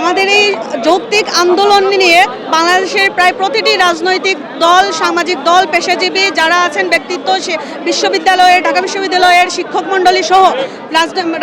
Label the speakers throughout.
Speaker 1: আমাদের এই যৌক্তিক আন্দোলন নিয়ে বাংলাদেশের প্রায় প্রতিটি রাজনৈতিক দল, সামাজিক দল, পেশাজীবী যারা আছেন, ব্যক্তিত্ব বিশ্ববিদ্যালয়ের, ঢাকা বিশ্ববিদ্যালয়ের শিক্ষক মণ্ডলী সহ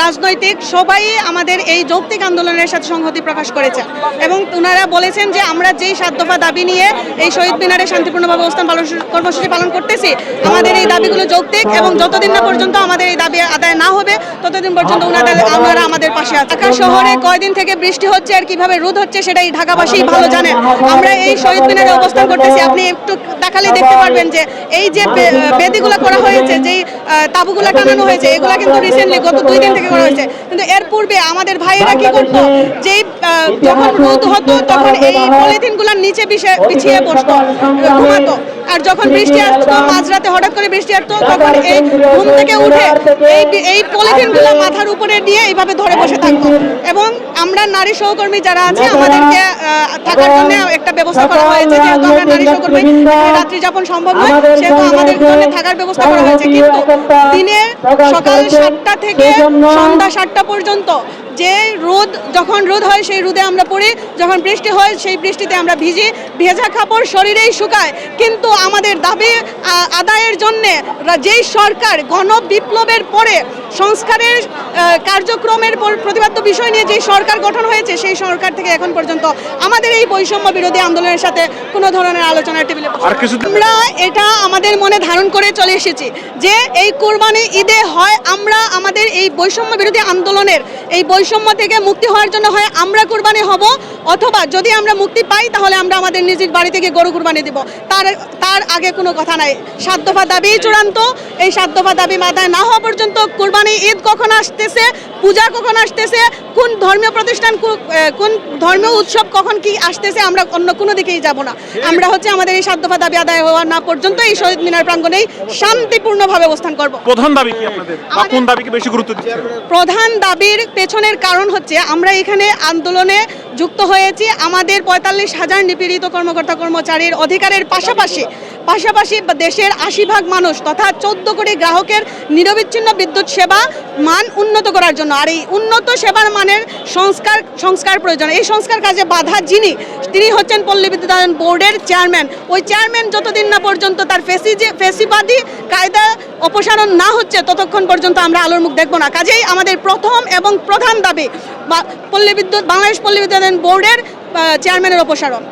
Speaker 1: রাজনৈতিক সবাই আমাদের এই যৌক্তিক আন্দোলনের সাথে সংহতি প্রকাশ করেছেন এবং ওনারা বলেছেন যে আমরা যেই সাত দফা দাবি নিয়ে এই শহীদ মিনারে শান্তিপূর্ণভাবে অবস্থান পালন কর্মসূচি পালন করতেছি, আমাদের এই দাবিগুলো যৌক্তিক এবং যতদিন না পর্যন্ত আমাদের এই দাবি আদায় না হবে, ততদিন পর্যন্ত ওনারা আমাদের পাশে আছে ঢাকা শহরে কয়দিন থেকে বৃষ্টি হচ্ছে আর কীভাবে রোধ হচ্ছে সেটাই ঢাকাবাসী ভালো জানেন আমরা এই শহীদ মিনারে অবস্থান করতেছি। আপনি একটু তাকালে দেখতে পারবেন যে এই যে বেদিগুলো করা হয়েছে, যেই তাঁবুগুলো টানানো হয়েছে, এগুলা কিন্তু রিসেন্টলি গত দুই দিন থেকে করা হয়েছে। কিন্তু এর পূর্বে আমাদের ভাইয়েরা কি করতো? যেই যখন রোদ হতো, তখন এই পলিথিনগুলোর নিচে বিছিয়ে বসতো, ঘুমাতো। আর যখন বৃষ্টি আসতো মাঝরাতে হঠাৎ করে বৃষ্টি আসতো তখন এই ঘুম থেকে উঠে এই এই পলিথিনগুলো মাথার উপরে দিয়ে এইভাবে ধরে বসে থাকতো। এবং আমরা নারী সহকর্মী যারা আছে আমাদেরকে থাকার জন্য একটা ব্যবস্থা করা হয়েছে। যেহেতু আমরা নারী সহকর্মী রাত্রি যাপন সম্ভব নয় সেহেতু আমাদের জন্য থাকার ব্যবস্থা করা হয়েছে। কিন্তু দিনে সকাল সাতটা থেকে সন্ধ্যা সাতটা পর্যন্ত যে রোদ, যখন রোদ হয় সেই রোদে আমরা পড়ি, যখন বৃষ্টি হয় সেই বৃষ্টিতে আমরা ভিজি। ভেজা কাপড় শরীরেই শুকায়। কিন্তু আমাদের দাবি আদায়ের জন্যে যেই সরকার গণ বিপ্লবের পরে সংস্কারের কার্যক্রমের পর- প্রতিবাদ্য বিষয় নিয়ে যেই সরকার গঠন হয়েছে সেই সরকার থেকে এখন পর্যন্ত আমাদের এই বৈষম্য বিরোধী আন্দোলনের সাথে কোনো ধরনের আলোচনার টেবিলে আমরা এটা আমাদের মনে ধারণ করে চলে এসেছি যে এই কোরবানি ঈদে হয় আমরা আমাদের এই বৈষম্য বিরোধী আন্দোলনের এই বৈষম্য থেকে মুক্তি হওয়ার জন্য হয় আমরা কোরবানি হব অথবা যদি আমরা মুক্তি পাই তাহলে আমরা আমাদের নিজের বাড়ি থেকে গরু কোরবানি দেব। তার তার আগে কোনো কথা নাই। সাত দফা দাবি চূড়ান্ত। এই সাত দফা দাবি মাথায় না হওয়া পর্যন্ত কোরবানি ঈদ কখন আসতেছে পূজা কখন আসতেছে কোন ধর্মীয় প্রতিষ্ঠান কোন ধর্মীয় উৎসব কখন কি আসতেছে আমরা অন্য কোনো দিকেই যাব না। আমরা হচ্ছে আমাদের এই সাত দফা দাবি আদায় হওয়া না পর্যন্ত এই শহীদ মিনার প্রাঙ্গণেই শান্তিপূর্ণভাবে অবস্থান করব।
Speaker 2: প্রধান দাবি কি আপনাদের? বা কোন দাবিকে বেশি গুরুত্ব দিচ্ছেন?
Speaker 1: প্রধান দাবির পেছনের কারণ হচ্ছে আমরা এখানে আন্দোলনে যুক্ত হয়েছি। আমাদের পঁয়তাল্লিশ হাজার নিপীড়িত কর্মকর্তা কর্মচারীর অধিকারের পাশাপাশি পাশাপাশি দেশের আশি ভাগ মানুষ তথা চোদ্দ কোটি গ্রাহকের নিরবিচ্ছিন্ন বিদ্যুৎ সেবা মান উন্নত করার জন্য। আর এই উন্নত সেবার মানের সংস্কার সংস্কার প্রয়োজন। এই সংস্কার কাজে বাধা যিনি, তিনি হচ্ছেন পল্লী বিদ্যুতায়ন বোর্ডের চেয়ারম্যান। ওই চেয়ারম্যান যতদিন না পর্যন্ত তার ফেসি যে, ফেসিবাদী কায়দা অপসারণ না হচ্ছে, ততক্ষণ পর্যন্ত আমরা আলোর মুখ দেখব না। কাজেই আমাদের প্রথম এবং প্রধান দাবি বা পল্লী বিদ্যুৎ, বাংলাদেশ পল্লী বিদ্যুতায়ন বোর্ডের চেয়ারম্যানের অপসারণ।